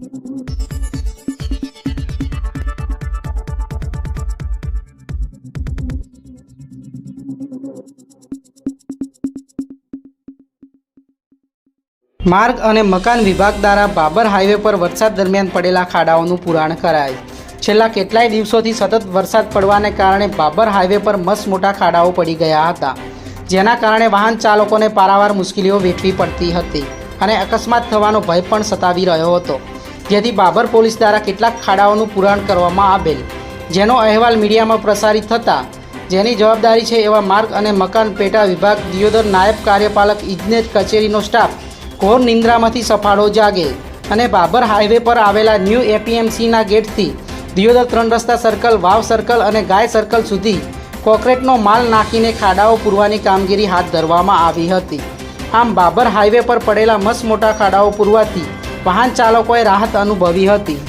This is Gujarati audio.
માર્ગ અને મકાન વિભાગ દ્વારા બાબર હાઈવે પર વરસાદ દરમિયાન પડેલા ખાડાઓનું પુરાણ કરાય. છેલ્લા કેટલાય દિવસોથી સતત વરસાદ પડવાને કારણે બાબર હાઈવે પર મસ્ત મોટા ખાડાઓ પડી ગયા હતા, જેના કારણે વાહન ચાલકોને પારાવાર મુશ્કેલીઓ વેઠવી પડતી હતી અને અકસ્માત થવાનો ભય પણ સતાવી રહ્યો હતો. જેથી બાબર પોલીસ દ્વારા કેટલાક ખાડાઓનું પુરાણ કરવામાં આવેલ. જેનો અહેવાલ મીડિયામાં પ્રસારિત થતાં, જેની જવાબદારી છે એવા માર્ગ અને મકાન પેટા વિભાગ દિયોદર નાયબ કાર્યપાલક ઇજનેર કચેરીનો સ્ટાફ ઘોર નિંદ્રામાંથી સફાળો જાગે અને બાબર હાઈવે પર આવેલા ન્યૂ એપીએમસીના ગેટથી દિયોદર ત્રણ રસ્તા સર્કલ, વાવ સર્કલ અને ગાય સર્કલ સુધી કોકરેટનો માલ નાખીને ખાડાઓ પૂરવાની કામગીરી હાથ ધરવામાં આવી હતી. આમ બાબર હાઈવે પર પડેલા મસ મોટા ખાડાઓ પૂરવાથી વાહન ચાલકોએ રાહત અનુભવી હતી.